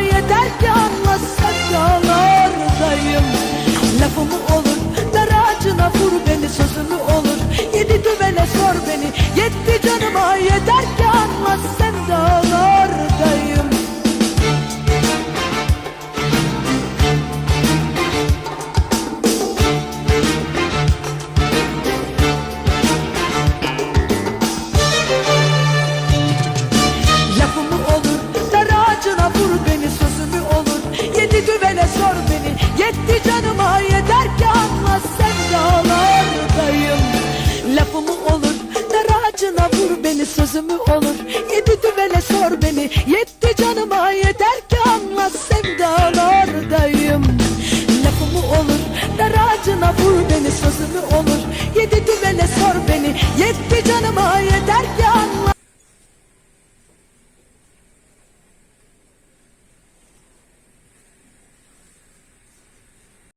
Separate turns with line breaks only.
Yeter ki anlasak yollardayım. Lafımı olur dar ağacına vur beni Sözümü olur. Yedi düvele sor beni Yetti canıma. Yeter ki anlasak yollardayım Şimdi sözümü olur yedi düvele sor beni. Yetti canıma yeter ki anla sevdalardayım. Lafımı olur dar ağacına vur beni. Sözümü olur